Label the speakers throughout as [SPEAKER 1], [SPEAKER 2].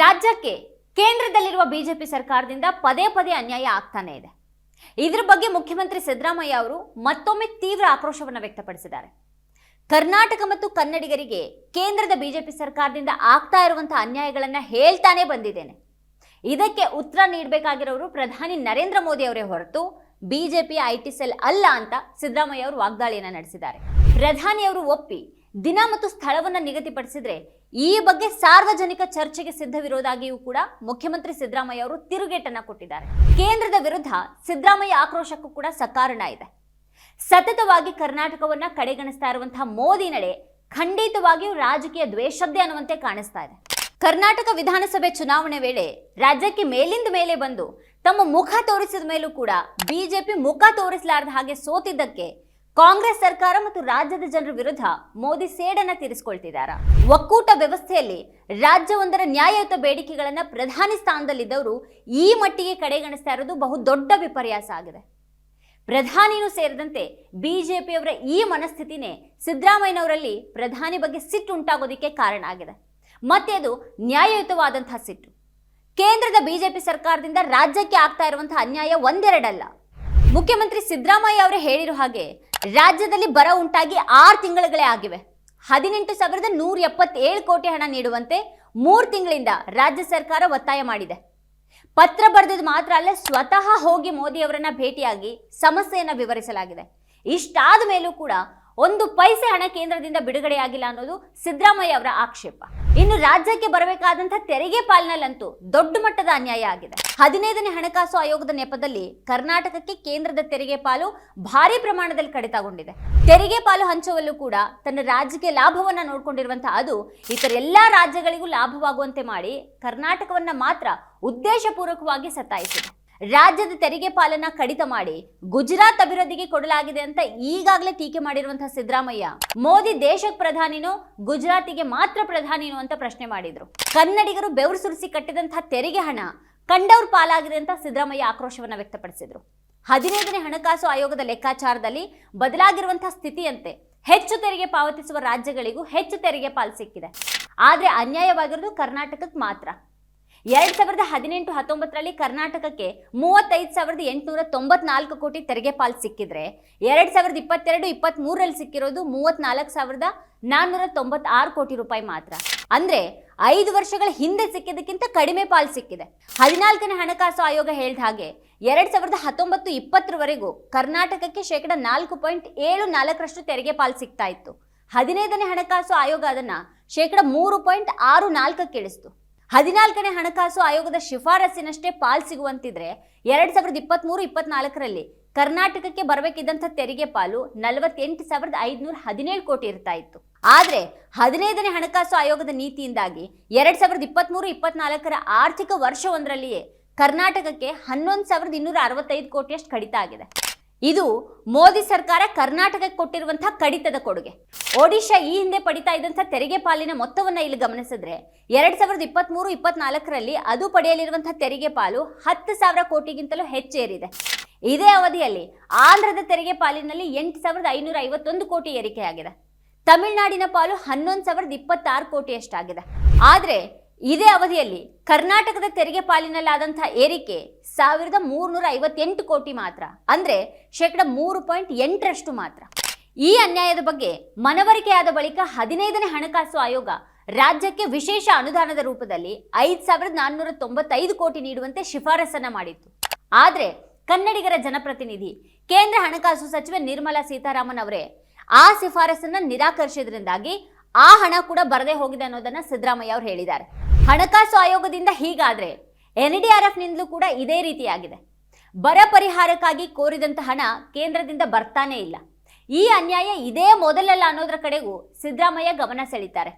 [SPEAKER 1] ರಾಜ್ಯಕ್ಕೆ ಕೇಂದ್ರದಲ್ಲಿರುವ ಬಿಜೆಪಿ ಸರ್ಕಾರದಿಂದ ಪದೇ ಪದೇ ಅನ್ಯಾಯ ಆಗ್ತಾನೆ ಇದೆ. ಇದ್ರ ಬಗ್ಗೆ ಮುಖ್ಯಮಂತ್ರಿ ಸಿದ್ದರಾಮಯ್ಯ ಅವರು ಮತ್ತೊಮ್ಮೆ ತೀವ್ರ ಆಕ್ರೋಶವನ್ನು ವ್ಯಕ್ತಪಡಿಸಿದ್ದಾರೆ. ಕರ್ನಾಟಕ ಮತ್ತು ಕನ್ನಡಿಗರಿಗೆ ಕೇಂದ್ರದ ಬಿಜೆಪಿ ಸರ್ಕಾರದಿಂದ ಆಗ್ತಾ ಇರುವಂತಹ ಅನ್ಯಾಯಗಳನ್ನ ಹೇಳ್ತಾನೆ ಬಂದಿದ್ದೇನೆ. ಇದಕ್ಕೆ ಉತ್ತರ ನೀಡಬೇಕಾಗಿರೋರು ಪ್ರಧಾನಿ ನರೇಂದ್ರ ಮೋದಿ ಅವರೇ ಹೊರತು ಬಿಜೆಪಿ, ಐ ಟಿ ಸೆಲ್ ಅಲ್ಲ ಅಂತ ಸಿದ್ದರಾಮಯ್ಯ ಅವರು ವಾಗ್ದಾಳಿಯನ್ನು ನಡೆಸಿದ್ದಾರೆ. ಪ್ರಧಾನಿಯವರು ಒಪ್ಪಿ ದಿನ ಮತ್ತು ಸ್ಥಳವನ್ನ ನಿಗದಿಪಡಿಸಿದ್ರೆ ಈ ಬಗ್ಗೆ ಸಾರ್ವಜನಿಕ ಚರ್ಚೆಗೆ ಸಿದ್ಧವಿರೋದಾಗಿಯೂ ಕೂಡ ಮುಖ್ಯಮಂತ್ರಿ ಸಿದ್ದರಾಮಯ್ಯ ಅವರು ತಿರುಗೇಟನ್ನ ಕೊಟ್ಟಿದ್ದಾರೆ. ಕೇಂದ್ರದ ವಿರುದ್ಧ ಸಿದ್ದರಾಮಯ್ಯ ಆಕ್ರೋಶಕ್ಕೂ ಕೂಡ ಸಕಾರಣ ಇದೆ. ಸತತವಾಗಿ ಕರ್ನಾಟಕವನ್ನ ಕಡೆಗಣಿಸ್ತಾ ಇರುವಂತಹ ಮೋದಿ ನಡೆ ಖಂಡಿತವಾಗಿಯೂ ರಾಜಕೀಯ ದ್ವೇಷದ್ದೇ ಅನ್ನುವಂತೆ ಕಾಣಿಸ್ತಾ ಇದೆ. ಕರ್ನಾಟಕ ವಿಧಾನಸಭೆ ಚುನಾವಣೆ ವೇಳೆ ರಾಜ್ಯಕ್ಕೆ ಮೇಲಿಂದ ಮೇಲೆ ಬಂದು ತಮ್ಮ ಮುಖ ತೋರಿಸಿದ ಮೇಲೂ ಕೂಡ ಬಿಜೆಪಿ ಮುಖ ತೋರಿಸಲಾರದ ಹಾಗೆ ಸೋತಿದ್ದಕ್ಕೆ ಕಾಂಗ್ರೆಸ್ ಸರ್ಕಾರ ಮತ್ತು ರಾಜ್ಯದ ಜನರ ವಿರುದ್ಧ ಮೋದಿ ಸೇಡನ್ನ ತೀರಿಸಿಕೊಳ್ತಿದ್ದಾರೆ. ಒಕ್ಕೂಟ ವ್ಯವಸ್ಥೆಯಲ್ಲಿ ರಾಜ್ಯವೊಂದರ ನ್ಯಾಯಯುತ ಬೇಡಿಕೆಗಳನ್ನ ಪ್ರಧಾನಿ ಸ್ಥಾನದಲ್ಲಿದ್ದವರು ಈ ಮಟ್ಟಿಗೆ ಕಡೆಗಣಿಸ್ತಾ ಇರೋದು ಬಹು ದೊಡ್ಡ ವಿಪರ್ಯಾಸ ಆಗಿದೆ. ಪ್ರಧಾನಿನೂ ಸೇರಿದಂತೆ ಬಿಜೆಪಿಯವರ ಈ ಮನಸ್ಥಿತಿನೇ ಸಿದ್ದರಾಮಯ್ಯನವರಲ್ಲಿ ಪ್ರಧಾನಿ ಬಗ್ಗೆ ಸಿಟ್ಟು ಉಂಟಾಗೋದಕ್ಕೆ ಕಾರಣ ಆಗಿದೆ. ಮತ್ತೆ ಅದು ನ್ಯಾಯಯುತವಾದಂತಹ ಸಿಟ್ಟು. ಕೇಂದ್ರದ ಬಿಜೆಪಿ ಸರ್ಕಾರದಿಂದ ರಾಜ್ಯಕ್ಕೆ ಆಗ್ತಾ ಇರುವಂತಹ ಅನ್ಯಾಯ ಒಂದೆರಡಲ್ಲ. ಮುಖ್ಯಮಂತ್ರಿ ಸಿದ್ದರಾಮಯ್ಯ ಅವರು ಹೇಳಿರೋ ಹಾಗೆ ರಾಜ್ಯದಲ್ಲಿ ಬರ ಉಂಟಾಗಿ ಆರು ತಿಂಗಳುಗಳೇ ಆಗಿವೆ. ಹದಿನೆಂಟು ಸಾವಿರದ ನೂರ ಎಪ್ಪತ್ತೇಳು ಕೋಟಿ ಹಣ ನೀಡುವಂತೆ ಮೂರು ತಿಂಗಳಿಂದ ರಾಜ್ಯ ಸರ್ಕಾರ ಒತ್ತಾಯ ಮಾಡಿದೆ. ಪತ್ರ ಬರೆದದ್ದು ಮಾತ್ರ ಅಲ್ಲ, ಸ್ವತಃ ಹೋಗಿ ಮೋದಿ ಅವರನ್ನ ಭೇಟಿಯಾಗಿ ಸಮಸ್ಯೆಯನ್ನು ವಿವರಿಸಲಾಗಿದೆ. ಇಷ್ಟಾದ ಮೇಲೂ ಕೂಡ ಒಂದು ಪೈಸೆ ಹಣ ಕೇಂದ್ರದಿಂದ ಬಿಡುಗಡೆಯಾಗಿಲ್ಲ ಅನ್ನೋದು ಸಿದ್ದರಾಮಯ್ಯ ಅವರ ಆಕ್ಷೇಪ. ಇನ್ನು ರಾಜ್ಯಕ್ಕೆ ಬರಬೇಕಾದಂತಹ ತೆರಿಗೆ ಪಾಲಿನಲ್ಲಂತೂ ದೊಡ್ಡ ಮಟ್ಟದ ಅನ್ಯಾಯ ಆಗಿದೆ. ಹದಿನೈದನೇ ಹಣಕಾಸು ಆಯೋಗದ ನೆಪದಲ್ಲಿ ಕರ್ನಾಟಕಕ್ಕೆ ಕೇಂದ್ರದ ತೆರಿಗೆ ಪಾಲು ಭಾರಿ ಪ್ರಮಾಣದಲ್ಲಿ ಕಡಿತಗೊಂಡಿದೆ. ತೆರಿಗೆ ಪಾಲು ಹಂಚುವಲ್ಲೂ ಕೂಡ ತನ್ನ ರಾಜ್ಯಕ್ಕೆ ಲಾಭವನ್ನ ನೋಡಿಕೊಂಡಿರುವಂತಹ ಅದು ಇತರ ಎಲ್ಲಾ ರಾಜ್ಯಗಳಿಗೂ ಲಾಭವಾಗುವಂತೆ ಮಾಡಿ ಕರ್ನಾಟಕವನ್ನ ಮಾತ್ರ ಉದ್ದೇಶಪೂರ್ವಕವಾಗಿ ಸತಾಯಿಸಿದೆ. ರಾಜ್ಯದ ತೆರಿಗೆ ಪಾಲನ ಕಡಿತ ಮಾಡಿ ಗುಜರಾತ್ ಅಭಿವೃದ್ಧಿಗೆ ಕೊಡಲಾಗಿದೆ ಅಂತ ಈಗಾಗಲೇ ಟೀಕೆ ಮಾಡಿರುವಂತಹ ಸಿದ್ದರಾಮಯ್ಯ. ಮೋದಿ ದೇಶಕ್ಕೆ ಪ್ರಧಾನಿನೋ, ಗುಜರಾತಿಗೆ ಮಾತ್ರ ಪ್ರಧಾನಿನೋ ಅಂತ ಪ್ರಶ್ನೆ ಮಾಡಿದ್ರು. ಕನ್ನಡಿಗರು ಬೆವರು ಸುರಿಸಿ ಕಟ್ಟಿದಂತಹ ತೆರಿಗೆ ಹಣ ಕಂಡವ್ರ ಪಾಲಾಗಿದೆ ಅಂತ ಸಿದ್ದರಾಮಯ್ಯ ಆಕ್ರೋಶವನ್ನ ವ್ಯಕ್ತಪಡಿಸಿದ್ರು. ಹದಿನೈದನೇ ಹಣಕಾಸು ಆಯೋಗದ ಲೆಕ್ಕಾಚಾರದಲ್ಲಿ ಬದಲಾಗಿರುವಂತಹ ಸ್ಥಿತಿಯಂತೆ ಹೆಚ್ಚು ತೆರಿಗೆ ಪಾವತಿಸುವ ರಾಜ್ಯಗಳಿಗೂ ಹೆಚ್ಚು ತೆರಿಗೆ ಪಾಲ್ ಸಿಕ್ಕಿದೆ. ಆದ್ರೆ ಅನ್ಯಾಯವಾಗಿರೋದು ಕರ್ನಾಟಕಕ್ಕೆ ಮಾತ್ರ. ಎರಡ್ ಸಾವಿರದ ಹದಿನೆಂಟು ಹತ್ತೊಂಬತ್ತರಲ್ಲಿ ಕರ್ನಾಟಕಕ್ಕೆ ಮೂವತ್ತೈದು ಸಾವಿರದ ಎಂಟುನೂರ ತೊಂಬತ್ನಾಲ್ಕು ಕೋಟಿ ತೆರಿಗೆ ಪಾಲು ಸಿಕ್ಕಿದ್ರೆ, ಎರಡ್ ಸಾವಿರದ ಇಪ್ಪತ್ತೆರಡು ಇಪ್ಪತ್ತ್ ಮೂರರಲ್ಲಿ ಸಿಕ್ಕಿರೋದು ಮೂವತ್ನಾಲ್ಕು ಸಾವಿರದ ನಾನ್ನೂರ ತೊಂಬತ್ತಾರು ಕೋಟಿ ರೂಪಾಯಿ ಮಾತ್ರ. ಅಂದ್ರೆ ಐದು ವರ್ಷಗಳ ಹಿಂದೆ ಸಿಕ್ಕಿದ್ದಕ್ಕಿಂತ ಕಡಿಮೆ ಪಾಲು ಸಿಕ್ಕಿದೆ. ಹದಿನಾಲ್ಕನೇ ಹಣಕಾಸು ಆಯೋಗ ಹೇಳಿದ ಹಾಗೆ, ಎರಡ್ ಸಾವಿರದ ಹತ್ತೊಂಬತ್ತು ಇಪ್ಪತ್ತರವರೆಗೂ ಕರ್ನಾಟಕಕ್ಕೆ ಶೇಕಡ ನಾಲ್ಕು ಪಾಯಿಂಟ್ ಏಳು ನಾಲ್ಕರಷ್ಟು ತೆರಿಗೆ ಪಾಲು ಸಿಗ್ತಾ ಇತ್ತು. ಹದಿನೈದನೇ ಹಣಕಾಸು ಆಯೋಗ ಅದನ್ನ ಶೇಕಡ ಮೂರು ಪಾಯಿಂಟ್ ಆರು ನಾಲ್ಕಕ್ಕೆ ಇಳಿಸ್ತು. ಹದಿನಾಲ್ಕನೇ ಹಣಕಾಸು ಆಯೋಗದ ಶಿಫಾರಸ್ಸಿನಷ್ಟೇ ಪಾಲ್ ಸಿಗುವಂತಿದ್ರೆ ಎರಡ್ ಸಾವಿರದ ಇಪ್ಪತ್ಮೂರು, ಇಪ್ಪತ್ನಾಲ್ಕರಲ್ಲಿ ಕರ್ನಾಟಕಕ್ಕೆ ಬರಬೇಕಿದ್ದಂಥ ತೆರಿಗೆ ಪಾಲು ನಲವತ್ತೆಂಟು ಸಾವಿರದ ಐದುನೂರ ಹದಿನೇಳು ಕೋಟಿ ಇರ್ತಾ ಇತ್ತು. ಆದ್ರೆ ಹದಿನೈದನೇ ಹಣಕಾಸು ಆಯೋಗದ ನೀತಿಯಿಂದಾಗಿ ಎರಡ್ ಸಾವಿರದ ಇಪ್ಪತ್ಮೂರು, ಇಪ್ಪತ್ನಾಲ್ಕರ ಆರ್ಥಿಕ ವರ್ಷವೊಂದರಲ್ಲಿಯೇ ಕರ್ನಾಟಕಕ್ಕೆ ಹನ್ನೊಂದು ಸಾವಿರದ ಇನ್ನೂರ ಅರವತ್ತೈದು ಕೋಟಿಯಷ್ಟು ಕಡಿತ ಆಗಿದೆ. ಇದು ಮೋದಿ ಸರ್ಕಾರ ಕರ್ನಾಟಕಕ್ಕೆ ಕೊಟ್ಟಿರುವಂತಹ ಕಡಿತದ ಕೊಡುಗೆ. ಒಡಿಶಾ ಈ ಹಿಂದೆ ಪಡಿತಾ ಇದ್ದಂಥ ತೆರಿಗೆ ಪಾಲಿನ ಮೊತ್ತವನ್ನ ಇಲ್ಲಿ ಗಮನಿಸಿದ್ರೆ ಎರಡ್ ಸಾವಿರದ ಇಪ್ಪತ್ತ್ಮೂರು ಇಪ್ಪತ್ನಾಲ್ಕರಲ್ಲಿ ಅದು ಪಡೆಯಲಿರುವಂತಹ ತೆರಿಗೆ ಪಾಲು ಹತ್ತು ಸಾವಿರ ಕೋಟಿಗಿಂತಲೂ ಹೆಚ್ಚೇರಿದೆ. ಇದೇ ಅವಧಿಯಲ್ಲಿ ಆಂಧ್ರದ ತೆರಿಗೆ ಪಾಲಿನಲ್ಲಿ ಎಂಟು ಸಾವಿರದ ಐನೂರ ಐವತ್ತೊಂದು ಕೋಟಿ ಏರಿಕೆಯಾಗಿದೆ. ತಮಿಳುನಾಡಿನ ಪಾಲು ಹನ್ನೊಂದು ಸಾವಿರದ ಇಪ್ಪತ್ತಾರು ಕೋಟಿಯಷ್ಟಾಗಿದೆ. ಆದರೆ ಇದೇ ಅವಧಿಯಲ್ಲಿ ಕರ್ನಾಟಕದ ತೆರಿಗೆ ಪಾಲಿನಲ್ಲಾದಂಥ ಏರಿಕೆ ಸಾವಿರದ ಮೂರ್ನೂರ ಐವತ್ತೆಂಟು ಕೋಟಿ ಮಾತ್ರ. ಅಂದ್ರೆ ಶೇಕಡ ಮೂರು ಪಾಯಿಂಟ್ ಎಂಟರಷ್ಟು ಮಾತ್ರ. ಈ ಅನ್ಯಾಯದ ಬಗ್ಗೆ ಮನವರಿಕೆಯಾದ ಬಳಿಕ ಹದಿನೈದನೇ ಹಣಕಾಸು ಆಯೋಗ ರಾಜ್ಯಕ್ಕೆ ವಿಶೇಷ ಅನುದಾನದ ರೂಪದಲ್ಲಿ ಐದು ಸಾವಿರದ ನಾನ್ನೂರ ತೊಂಬತ್ತೈದು ಕೋಟಿ ನೀಡುವಂತೆ ಶಿಫಾರಸನ್ನ ಮಾಡಿತ್ತು. ಆದರೆ ಕನ್ನಡಿಗರ ಜನಪ್ರತಿನಿಧಿ, ಕೇಂದ್ರ ಹಣಕಾಸು ಸಚಿವೆ ನಿರ್ಮಲಾ ಸೀತಾರಾಮನ್ ಅವರೇ ಆ ಶಿಫಾರಸನ್ನ ನಿರಾಕರಿಸಿದ್ರಿಂದಾಗಿ ಆ ಹಣ ಕೂಡ ಬರದೇ ಹೋಗಿದೆ ಅನ್ನೋದನ್ನ ಸಿದ್ದರಾಮಯ್ಯ ಅವರು ಹೇಳಿದ್ದಾರೆ. ಹಣಕಾಸು ಆಯೋಗದಿಂದ ಹೀಗಾದ್ರೆ ಎನ್ ಡಿ ಆರ್ ಎಫ್ ನಿಂದಲೂ ಕೂಡ ಇದೇ ರೀತಿಯಾಗಿದೆ. ಬರ ಪರಿಹಾರಕ್ಕಾಗಿ ಕೋರಿದಂತ ಹಣ ಕೇಂದ್ರದಿಂದ ಬರ್ತಾನೆ ಇಲ್ಲ. ಈ ಅನ್ಯಾಯ ಇದೇ ಮೊದಲಲ್ಲ ಅನ್ನೋದ್ರ ಕಡೆಗೂ ಸಿದ್ದರಾಮಯ್ಯ ಗಮನ ಸೆಳೀತಾರೆ.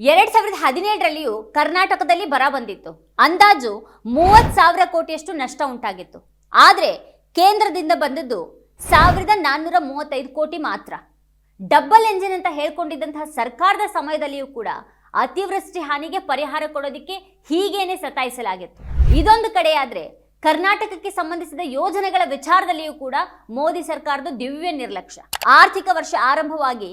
[SPEAKER 1] ಎರಡ್ ಸಾವಿರದ ಹದಿನೇಳರಲ್ಲಿಯೂ ಕರ್ನಾಟಕದಲ್ಲಿ ಬರ ಬಂದಿತ್ತು. ಅಂದಾಜು ಮೂವತ್ ಸಾವಿರ ಕೋಟಿಯಷ್ಟು ನಷ್ಟ ಉಂಟಾಗಿತ್ತು. ಆದ್ರೆ ಕೇಂದ್ರದಿಂದ ಬಂದದ್ದು ಸಾವಿರದ ನಾನ್ನೂರ ಮೂವತ್ತೈದು ಕೋಟಿ ಮಾತ್ರ. ಡಬಲ್ ಎಂಜಿನ್ ಅಂತ ಹೇಳ್ಕೊಂಡಿದ್ದಂತಹ ಸರ್ಕಾರದ ಸಮಯದಲ್ಲಿಯೂ ಕೂಡ ಅತಿವೃಷ್ಟಿ ಹಾನಿಗೆ ಪರಿಹಾರ ಕೊಡೋದಿಕ್ಕೆ ಹೀಗೇನೆ ಸತಾಯಿಸಲಾಗಿತ್ತು. ಇದೊಂದು ಕಡೆಯಾದ್ರೆ ಕರ್ನಾಟಕಕ್ಕೆ ಸಂಬಂಧಿಸಿದ ಯೋಜನೆಗಳ ವಿಚಾರದಲ್ಲಿಯೂ ಕೂಡ ಮೋದಿ ಸರ್ಕಾರದ ದಿವ್ಯ ನಿರ್ಲಕ್ಷ್ಯ. ಆರ್ಥಿಕ ವರ್ಷ ಆರಂಭವಾಗಿ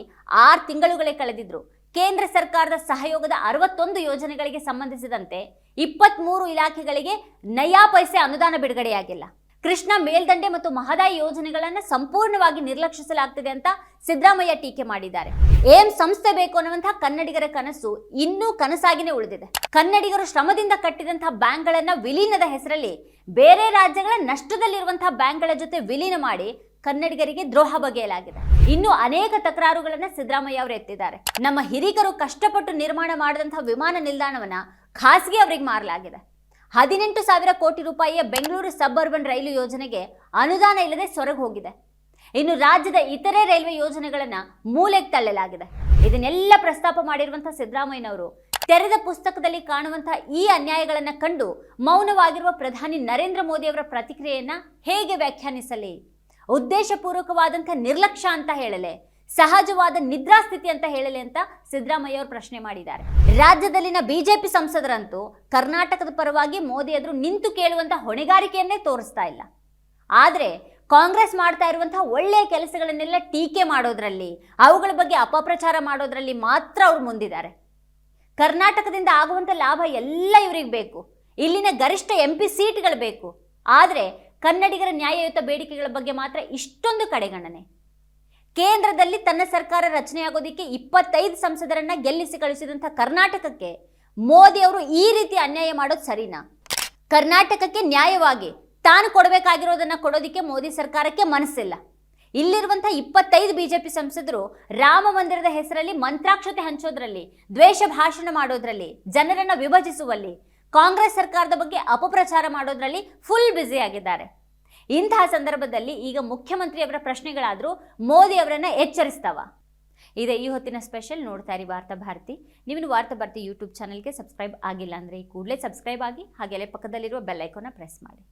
[SPEAKER 1] ಆರು ತಿಂಗಳುಗಳೇ ಕಳೆದಿದ್ರು. ಕೇಂದ್ರ ಸರ್ಕಾರದ ಸಹಯೋಗದ ಅರವತ್ತೊಂದು ಯೋಜನೆಗಳಿಗೆ ಸಂಬಂಧಿಸಿದಂತೆ ಇಪ್ಪತ್ತ್ಮೂರು ಇಲಾಖೆಗಳಿಗೆ ನಯಾ ಪೈಸೆ ಅನುದಾನ ಬಿಡುಗಡೆಯಾಗಿಲ್ಲ. ಕೃಷ್ಣ ಮೇಲ್ದಂಡೆ ಮತ್ತು ಮಹದಾಯಿ ಯೋಜನೆಗಳನ್ನು ಸಂಪೂರ್ಣವಾಗಿ ನಿರ್ಲಕ್ಷಿಸಲಾಗ್ತಿದೆ ಅಂತ ಸಿದ್ದರಾಮಯ್ಯ ಟೀಕೆ ಮಾಡಿದ್ದಾರೆ. ಏಮ್ ಸಂಸ್ಥೆ ಬೇಕು ಅನ್ನುವಂತಹ ಕನ್ನಡಿಗರ ಕನಸು ಇನ್ನೂ ಕನಸಾಗಿನೇ ಉಳಿದಿದೆ. ಕನ್ನಡಿಗರು ಶ್ರಮದಿಂದ ಕಟ್ಟಿದಂತಹ ಬ್ಯಾಂಕ್ಗಳನ್ನ ವಿಲೀನದ ಹೆಸರಲ್ಲಿ ಬೇರೆ ರಾಜ್ಯಗಳ ನಷ್ಟದಲ್ಲಿರುವಂತಹ ಬ್ಯಾಂಕ್ಗಳ ಜೊತೆ ವಿಲೀನ ಮಾಡಿ ಕನ್ನಡಿಗರಿಗೆ ದ್ರೋಹ ಬಗೆಯಲಾಗಿದೆ. ಇನ್ನು ಅನೇಕ ತಕರಾರುಗಳನ್ನ ಸಿದ್ದರಾಮಯ್ಯ ಅವರು ಎತ್ತಿದ್ದಾರೆ. ನಮ್ಮ ಹಿರಿಕರು ಕಷ್ಟಪಟ್ಟು ನಿರ್ಮಾಣ ಮಾಡಿದಂತಹ ವಿಮಾನ ನಿಲ್ದಾಣವನ್ನ ಖಾಸಗಿ ಅವರಿಗೆ ಮಾರಲಾಗಿದೆ. ಹದಿನೆಂಟು ಸಾವಿರ ಕೋಟಿ ರೂಪಾಯಿಯ ಬೆಂಗಳೂರು ಸಬ್ ಅರ್ಬನ್ ರೈಲು ಯೋಜನೆಗೆ ಅನುದಾನ ಇಲ್ಲದೆ ಸೊರಗು ಹೋಗಿದೆ. ಇನ್ನು ರಾಜ್ಯದ ಇತರೆ ರೈಲ್ವೆ ಯೋಜನೆಗಳನ್ನು ಮೂಲೆಗೆ ತಳ್ಳಲಾಗಿದೆ. ಇದನ್ನೆಲ್ಲ ಪ್ರಸ್ತಾಪ ಮಾಡಿರುವಂತಹ ಸಿದ್ದರಾಮಯ್ಯನವರು ತೆರೆದ ಪುಸ್ತಕದಲ್ಲಿ ಕಾಣುವಂತಹ ಈ ಅನ್ಯಾಯಗಳನ್ನು ಕಂಡು ಮೌನವಾಗಿರುವ ಪ್ರಧಾನಿ ನರೇಂದ್ರ ಮೋದಿ ಅವರ ಪ್ರತಿಕ್ರಿಯೆಯನ್ನ ಹೇಗೆ ವ್ಯಾಖ್ಯಾನಿಸಲಿ? ಉದ್ದೇಶಪೂರ್ವಕವಾದಂಥ ನಿರ್ಲಕ್ಷ್ಯ ಅಂತ ಹೇಳಲೆ. ಸಹಜವಾದ ನಿದ್ರಾಸ್ಥಿತಿ ಅಂತ ಹೇಳಲಿ ಅಂತ ಸಿದ್ದರಾಮಯ್ಯ ಅವರು ಪ್ರಶ್ನೆ ಮಾಡಿದ್ದಾರೆ. ರಾಜ್ಯದಲ್ಲಿನ ಬಿಜೆಪಿ ಸಂಸದರಂತೂ ಕರ್ನಾಟಕದ ಪರವಾಗಿ ಮೋದಿ ಎದುರು ನಿಂತು ಕೇಳುವಂತ ಹೊಣೆಗಾರಿಕೆಯನ್ನೇ ತೋರಿಸ್ತಾ ಇಲ್ಲ. ಆದರೆ ಕಾಂಗ್ರೆಸ್ ಮಾಡ್ತಾ ಇರುವಂತಹ ಒಳ್ಳೆಯ ಕೆಲಸಗಳನ್ನೆಲ್ಲ ಟೀಕೆ ಮಾಡೋದ್ರಲ್ಲಿ, ಅವುಗಳ ಬಗ್ಗೆ ಅಪಪ್ರಚಾರ ಮಾಡೋದ್ರಲ್ಲಿ ಮಾತ್ರ ಅವ್ರು ಮುಂದಿದ್ದಾರೆ. ಕರ್ನಾಟಕದಿಂದ ಆಗುವಂಥ ಲಾಭ ಎಲ್ಲ ಇವರಿಗೆ ಬೇಕು. ಇಲ್ಲಿನ ಗರಿಷ್ಠ ಎಂ ಪಿ ಸೀಟ್ಗಳು ಬೇಕು. ಆದರೆ ಕನ್ನಡಿಗರ ನ್ಯಾಯಯುತ ಬೇಡಿಕೆಗಳ ಬಗ್ಗೆ ಮಾತ್ರ ಇಷ್ಟೊಂದು ಕಡೆಗಣನೆ. ಕೇಂದ್ರದಲ್ಲಿ ತನ್ನ ಸರ್ಕಾರ ರಚನೆಯಾಗೋದಿಕ್ಕೆ ಇಪ್ಪತ್ತೈದು ಸಂಸದರನ್ನ ಗೆಲ್ಲಿಸಿ ಕಳಿಸಿದಂಥ ಕರ್ನಾಟಕಕ್ಕೆ ಮೋದಿ ಅವರು ಈ ರೀತಿ ಅನ್ಯಾಯ ಮಾಡೋದು ಸರಿನಾ? ಕರ್ನಾಟಕಕ್ಕೆ ನ್ಯಾಯವಾಗಿ ತಾನು ಕೊಡಬೇಕಾಗಿರೋದನ್ನ ಕೊಡೋದಕ್ಕೆ ಮೋದಿ ಸರ್ಕಾರಕ್ಕೆ ಮನಸ್ಸಿಲ್ಲ. ಇಲ್ಲಿರುವಂಥ ಇಪ್ಪತ್ತೈದು ಬಿಜೆಪಿ ಸಂಸದರು ರಾಮ ಮಂದಿರದ ಹೆಸರಲ್ಲಿ ಮಂತ್ರಾಕ್ಷತೆ ಹಂಚೋದ್ರಲ್ಲಿ, ದ್ವೇಷ ಭಾಷಣ ಮಾಡೋದ್ರಲ್ಲಿ, ಜನರನ್ನ ವಿಭಜಿಸುವಲ್ಲಿ, ಕಾಂಗ್ರೆಸ್ ಸರ್ಕಾರದ ಬಗ್ಗೆ ಅಪಪ್ರಚಾರ ಮಾಡೋದ್ರಲ್ಲಿ ಫುಲ್ ಬ್ಯುಸಿ ಆಗಿದ್ದಾರೆ. ಇಂತಹ ಸಂದರ್ಭದಲ್ಲಿ ಈಗ ಮುಖ್ಯಮಂತ್ರಿಯವರ ಪ್ರಶ್ನೆಗಳಾದರೂ ಮೋದಿ ಅವರನ್ನ ಎಚ್ಚರಿಸ್ತಾವ. ಇದೆ ಈ ಹೊತ್ತಿನ ಸ್ಪೆಷಲ್ ನೋಡ್ತಾ ಇರಿ ವಾರ್ತಾ ಭಾರತಿ. ನೀವು ವಾರ್ತಾ ಭಾರತಿ ಯೂಟ್ಯೂಬ್ ಚಾನಲ್ಗೆ ಸಬ್ಸ್ಕ್ರೈಬ್ ಆಗಿಲ್ಲ ಅಂದರೆ ಈ ಕೂಡಲೇ ಸಬ್ಸ್ಕ್ರೈಬ್ ಆಗಿ ಹಾಗೆಲ್ಲೇ ಪಕ್ಕದಲ್ಲಿರುವ ಬೆಲ್ ಐಕಾನ್ನ ಪ್ರೆಸ್ ಮಾಡಿ.